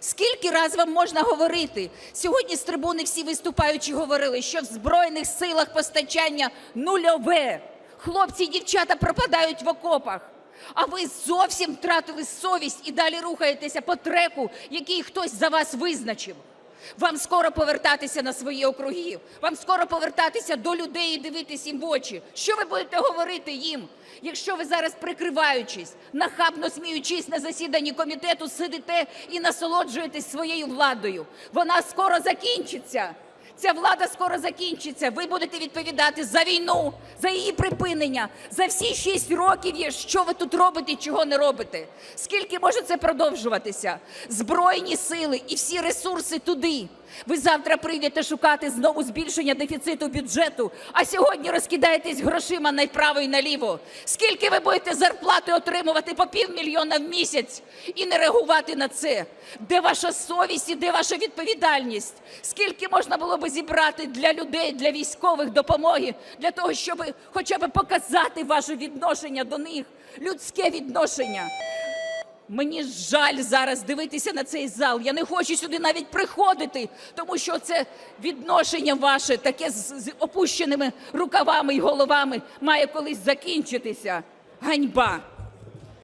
Скільки раз вам можна говорити? Сьогодні з трибуни всі виступаючі говорили, що в Збройних силах постачання нульове. Хлопці і дівчата пропадають в окопах. А ви зовсім втратили совість і далі рухаєтеся по треку, який хтось за вас визначив. Вам скоро повертатися на свої округи. Вам скоро повертатися до людей і дивитись їм в очі. Що ви будете говорити їм, якщо ви зараз, прикриваючись, нахабно сміючись на засіданні комітету, сидите і насолоджуєтесь своєю владою? Вона скоро закінчиться. Ця влада скоро закінчиться. Ви будете відповідати за війну, за її припинення, за всі шість років, є, що ви тут робите і чого не робите. Скільки може це продовжуватися? Збройні сили і всі ресурси туди. Ви завтра прийдете шукати знову збільшення дефіциту бюджету, а сьогодні розкидаєтесь грошима направо і наліво. Скільки ви будете зарплати отримувати по півмільйона в місяць і не реагувати на це? Де ваша совість і де ваша відповідальність? Скільки можна було би зібрати для людей, для військових допомоги, для того, щоб хоча б показати ваше відношення до них, людське відношення? Мені жаль зараз дивитися на цей зал. Я не хочу сюди навіть приходити, тому що це відношення ваше, таке з, опущеними рукавами і головами, має колись закінчитися. Ганьба!